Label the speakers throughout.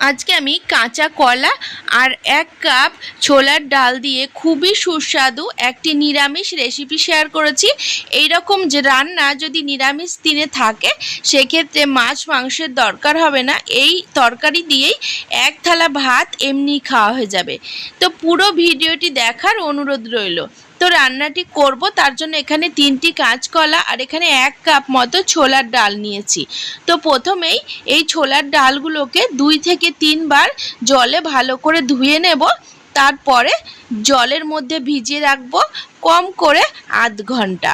Speaker 1: আজকে আমি কাঁচা কলা আর এক কাপ ছোলার ডাল দিয়ে খুবই সুস্বাদু একটি নিরামিষ রেসিপি শেয়ার করেছি। এই রকম যে রান্না যদি নিরামিষ দিনে থাকে, সেক্ষেত্রে মাছ মাংসের দরকার হবে না। এই তরকারি দিয়েই এক থালা ভাত এমনি খাওয়া হয়ে যাবে। তো পুরো ভিডিওটি দেখার অনুরোধ রইল। তো রান্নাটি করব, তার জন্য এখানে তিনটি কাঁচকলা আর এখানে এক কাপ মতো ছোলার ডাল নিয়েছি। তো প্রথমেই এই ছোলার ডালগুলোকে দুই থেকে তিনবার জলে ভালো করে ধুয়ে নেব, তারপরে জলের মধ্যে ভিজিয়ে রাখব কম করে আধ ঘণ্টা।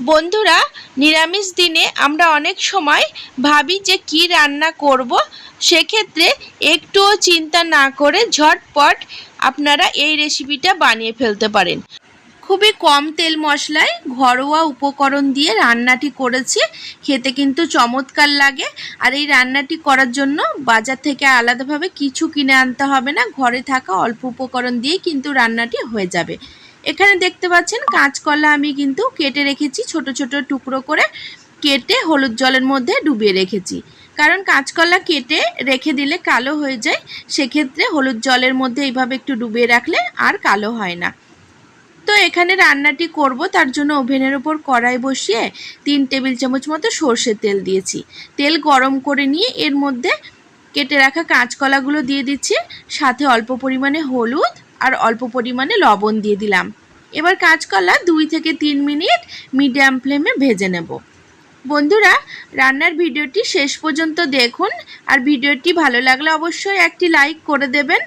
Speaker 1: বন্ধুরা, নিরামিষ দিনে আমরা অনেক সময় ভাবি যে কি রান্না করব, সেক্ষেত্রে একটুও চিন্তা না করে ঝটপট আপনারা এই রেসিপিটা বানিয়ে ফেলতে পারেন। খুবই কম তেল মশলায় ঘরোয়া উপকরণ দিয়ে রান্নাটি করেছি। খেতে কিন্তু চমৎকার লাগে। আর এই রান্নাটি করার জন্য বাজার থেকে আলাদাভাবে কিছু কিনে আনতে হবে না। ঘরে থাকা অল্প উপকরণ দিয়ে কিন্তু রান্নাটি হয়ে যাবে। এখানে দেখতে পাচ্ছেন কাঁচকলা আমি কিন্তু কেটে রেখেছি ছোট ছোট টুকরো করে। কেটে হলুদ জলের মধ্যে ডুবিয়ে রেখেছি। কারণ কাঁচকলা কেটে রেখে দিলে কালো হয়ে যায়। সেক্ষেত্রে হলুদ জলের মধ্যে এইভাবে একটু ডুবিয়ে রাখলে আর কালো হয় না। তো এখানে রান্নাটি করব। তার জন্য ওভেনের ওপর কড়াই বসিয়ে তিন টেবিল চামচ মতো সর্ষের তেল দিয়েছি। তেল গরম করে নিয়ে এর মধ্যে কেটে রাখা কাঁচকলাগুলো দিয়ে দিচ্ছি। সাথে অল্প পরিমাণে হলুদ আর অল্প পরিমাণে লবণ দিয়ে দিলাম। এবার কাঁচকলা দুই থেকে তিন মিনিট মিডিয়াম ফ্লেমে ভেজে নেব। বন্ধুরা, রান্নার ভিডিওটি শেষ পর্যন্ত দেখুন আর ভিডিওটি ভালো লাগলে অবশ্যই একটি লাইক করে দেবেন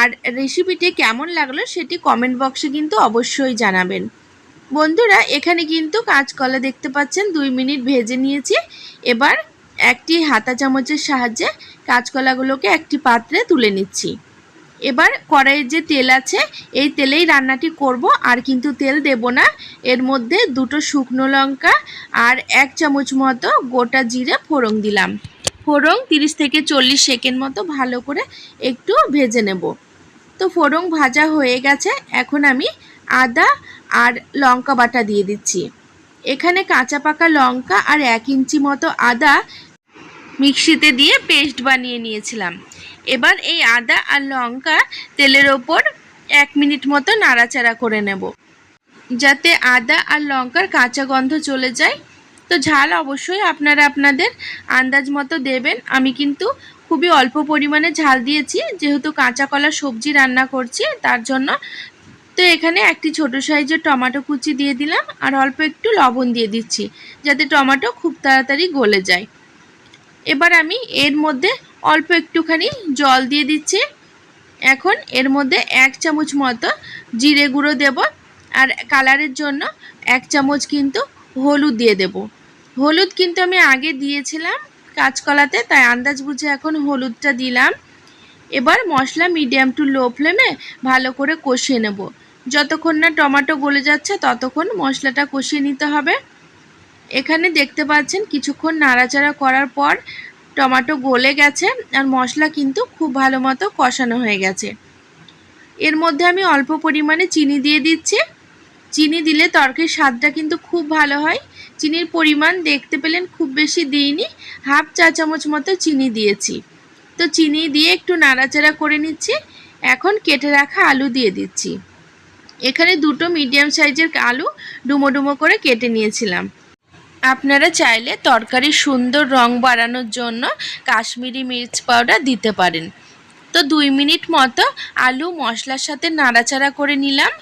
Speaker 1: আর রেসিপিটি কেমন লাগল সেটি কমেন্ট বক্সে কিন্তু অবশ্যই জানাবেন। বন্ধুরা, এখানে কিন্তু কাঁচকলা দেখতে পাচ্ছেন, দুই মিনিট ভেজে নিয়েছি। এবার একটি হাতা চামচের সাহায্যে কাঁচকলাগুলোকে একটি পাত্রে তুলে নিচ্ছি। এবার কড়াইয়ের যে তেল আছে, এই তেলেই রান্নাটি করব। আর কিন্তু তেল দেব না। এর মধ্যে দুটো শুকনো লঙ্কা আর এক চামচ মতো গোটা জিরে ফোড়ন দিলাম। ফোড়ন তিরিশ থেকে চল্লিশ সেকেন্ড মতো ভালো করে একটু ভেজে নেব। তো ফোড়ন ভাজা হয়ে গেছে। এখন আমি আদা আর লঙ্কা বাটা দিয়ে দিচ্ছি। এখানে কাঁচা পাকা লঙ্কা আর এক ইঞ্চি মতো আদা মিক্সিতে দিয়ে পেস্ট বানিয়ে নিয়েছিলাম। এবার এই আদা আর লঙ্কা তেলের ওপর এক মিনিট মতো নাড়াচাড়া করে নেব। যাতে আদা আর লঙ্কার কাঁচা গন্ধ চলে যায়। তো ঝাল অবশ্যই আপনারা আপনাদের আন্দাজ মতো দেবেন। আমি কিন্তু খুবই অল্প পরিমাণে ঝাল দিয়েছি। যেহেতু কাঁচা কলা সবজি রান্না করছি, তার জন্য তো এখানে একটি ছোট সাইজের টমেটো কুচি দিয়ে দিলাম। আর অল্প একটু লবণ দিয়ে দিচ্ছি, যাতে টমেটো খুব তাড়াতাড়ি গলে যায়। এবার আমি এর মধ্যে অল্প একটুখানি জল দিয়ে দিচ্ছি। এখন এর মধ্যে এক চামচ মতো জিরে গুঁড়ো দেব আর কালারের জন্য এক চামচ কিন্তু হলুদ দিয়ে দেব। হলুদ কিন্তু আমি আগে দিয়েছিলাম কাঁচকলাতে, তাই আন্দাজ বুঝে এখন হলুদটা দিলাম। এবার মশলা মিডিয়াম টু লো ফ্লেমে ভালো করে কষিয়ে নেব। যতক্ষণ না টমেটো গলে যাচ্ছে, ততক্ষণ মশলাটা কষিয়ে নিতে হবে। এখানে দেখতে পাচ্ছেন কিছুক্ষণ নাড়াচাড়া করার পর টমেটো গলে গেছে আর মশলা কিন্তু খুব ভালো মতো কষানো হয়ে গেছে। এর মধ্যে আমি অল্প পরিমাণে চিনি দিয়ে দিচ্ছি। চিনি দিলে তরকারির স্বাদটা কিন্তু খুব ভালো হয়। চিনির পরিমাণ দেখতে পেলেন খুব বেশি দিইনি, হাফ চা চামচ মতো চিনি দিয়েছি। তো চিনি দিয়ে একটু নাড়াচাড়া করে নিচ্ছি। এখন কেটে রাখা আলু দিয়ে দিচ্ছি। এখানে দুটো মিডিয়াম সাইজের আলু ডুমো ডুমো করে কেটে নিয়েছিলাম। আপনারা চাইলে তরকারির সুন্দর রং বাড়ানোর জন্য কাশ্মীরি মির্চ পাউডার দিতে পারেন। তো দুই মিনিট মতো আলু মশলার সাথে নাড়াচাড়া করে নিলাম।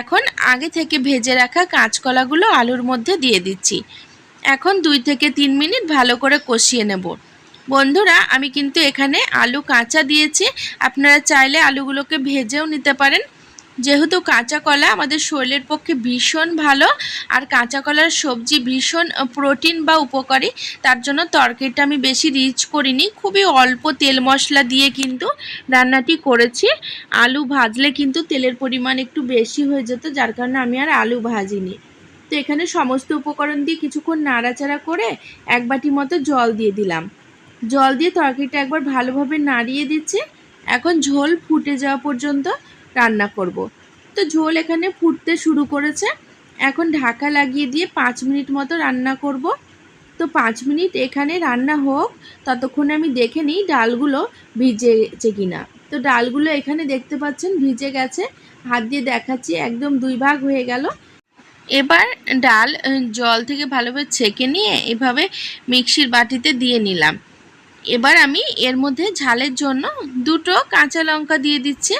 Speaker 1: এখন আগে থেকে ভেজে রাখা কাঁচকলাগুলো আলুর মধ্যে দিয়ে দিচ্ছি। এখন দুই থেকে তিন মিনিট ভালো করে কষিয়ে নেব। বন্ধুরা, আমি কিন্তু এখানে আলু কাঁচা দিয়েছি। আপনারা চাইলে আলুগুলোকে ভেজেও নিতে পারেন। যেহেতু কাঁচা কলা আমাদের শরীরের পক্ষে ভীষণ ভালো, আর কাঁচা কলার সবজি ভীষণ প্রোটিন বা উপকারী, তার জন্য তরকারিটা আমি বেশি রিচ করিনি। খুবই অল্প তেল মশলা দিয়ে কিন্তু রান্নাটি করেছি। আলু ভাজলে কিন্তু তেলের পরিমাণ একটু বেশি হয়ে যেত, যার কারণে আমি আর আলু ভাজিনি। তো এখানে সমস্ত উপকরণ দিয়ে কিছুক্ষণ নাড়াচাড়া করে এক বাটি মতো জল দিয়ে দিলাম। জল দিয়ে তরকারিটা একবার ভালোভাবে নাড়িয়ে দিচ্ছি। এখন ঝোল ফুটে যাওয়া পর্যন্ত রান্না করব। তো ঝোল এখানে ফুটতে শুরু করেছে। এখন ঢাকা লাগিয়ে দিয়ে পাঁচ মিনিট মতো রান্না করব। তো পাঁচ মিনিট এখানে রান্না হোক, ততক্ষণে আমি দেখে নিই ডালগুলো ভিজেছে কিনা। তো ডালগুলো এখানে দেখতে পাচ্ছেন ভিজে গেছে। হাত দিয়ে দেখাচ্ছি, একদম দুই ভাগ হয়ে গেল। এবার ডাল জল থেকে ভালোভাবে ছেঁকে নিয়ে এভাবে মিক্সির বাটিতে দিয়ে নিলাম। এবার আমি এর মধ্যে ঝালের জন্য দুটো কাঁচা লঙ্কা দিয়ে দিচ্ছি।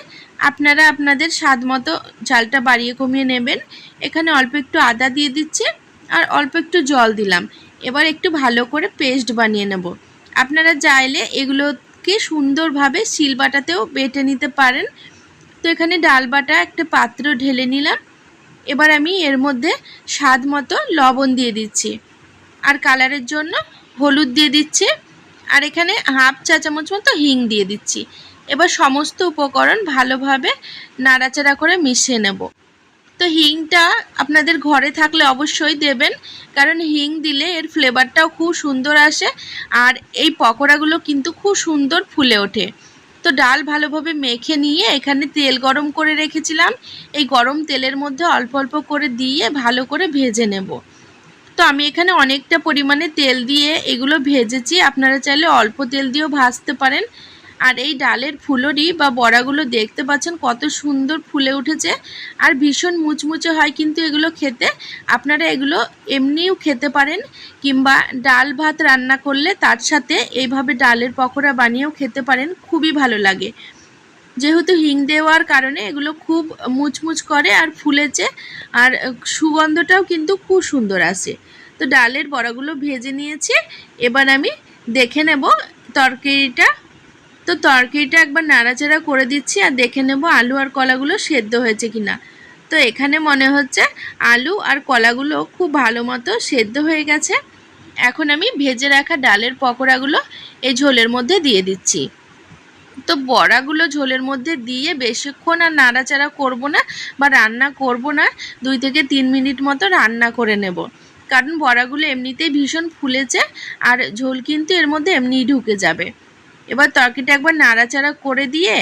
Speaker 1: আপনারা আপনাদের স্বাদ মতো ঝালটা বাড়িয়ে কমিয়ে নেবেন। এখানে অল্প একটু আদা দিয়ে দিচ্ছি আর অল্প একটু জল দিলাম। এবার একটু ভালো করে পেস্ট বানিয়ে নেব। আপনারা চাইলে এগুলোকে সুন্দরভাবে শিলবাটাতেও বেটে নিতে পারেন। তো এখানে ডাল বাটা একটা পাত্র ঢেলে নিলাম। এবার আমি এর মধ্যে স্বাদ মতো লবণ দিয়ে দিচ্ছি। আর কালারের জন্য হলুদ দিয়ে দিচ্ছি। আর এখানে হাফ চা চামচ মতো হিং দিয়ে দিচ্ছি। এবার সমস্ত উপকরণ ভালোভাবে নাড়াচাড়া করে মিশিয়ে নেব। তো হিংটা আপনাদের ঘরে থাকলে অবশ্যই দেবেন, কারণ হিং দিলে এর ফ্লেভারটাও খুব সুন্দর আসে আর এই পকোড়াগুলো কিন্তু খুব সুন্দর ফুলে ওঠে। তো ডাল ভালোভাবে মেখে নিয়ে এখানে তেল গরম করে রেখেছিলাম, এই গরম তেলের মধ্যে অল্প অল্প করে দিয়ে ভালো করে ভেজে নেব। তো আমি এখানে অনেকটা পরিমাণে তেল দিয়ে এগুলো ভেজেছি, আপনারা চাইলে অল্প তেল দিয়েও ভাজতে পারেন। আর এই ডালের ফুলরি বা বড়াগুলো দেখতে পাচ্ছেন কত সুন্দর ফুলে উঠেছে। আর ভীষণ মুচমুচে হয় কিন্তু এগুলো খেতে। আপনারা এগুলো এমনিও খেতে পারেন কিংবা ডাল ভাত রান্না করলে তার সাথে এইভাবে ডালের পকোড়া বানিয়েও খেতে পারেন, খুবই ভালো লাগে। যেহেতু হিং দেওয়ার কারণে এগুলো খুব মুচমুচ করে আর ফুলেছে আর সুগন্ধটাও কিন্তু খুব সুন্দর আসে তো ডালের বড়াগুলো ভেজে নিয়েছি। এবার আমি দেখে নেব তরকারিটা তো তরকারিটা একবার নাড়াচাড়া করে দিচ্ছি আর দেখে নেব আলু আর কলাগুলো সেদ্ধ হয়েছে কিনা। তো এখানে মনে হচ্ছে আলু আর কলাগুলো খুব ভালো মতো সেদ্ধ হয়ে গেছে। এখন আমি ভেজে রাখা ডালের পকোড়াগুলো এই ঝোলের মধ্যে দিয়ে দিচ্ছি। তো বড়াগুলো ঝোলের মধ্যে দিয়ে বেশিক্ষণ আর নাড়াচাড়া করব না বা রান্না করব না, দুই থেকে তিন মিনিট মতো রান্না করে নেব। কারণ বড়াগুলো এমনিতেই ভীষণ ফুলেছে আর ঝোল কিন্তু এর মধ্যে এমনিই ঢুকে যাবে। এবার তরকারিটা একবার নাড়াচাড়া করে দিয়ে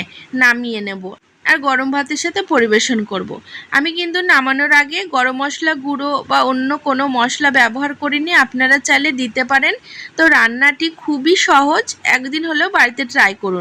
Speaker 1: নামিয়ে নেব আর গরম ভাতের সাথে পরিবেশন করব। আমি কিন্তু নামানোর আগে গরম মশলা গুঁড়ো বা অন্য কোনো মশলা ব্যবহার করিনি, আপনারা চাইলে দিতে পারেন তো রান্নাটি খুবই সহজ, একদিন হলেও বাড়িতে ট্রাই করুন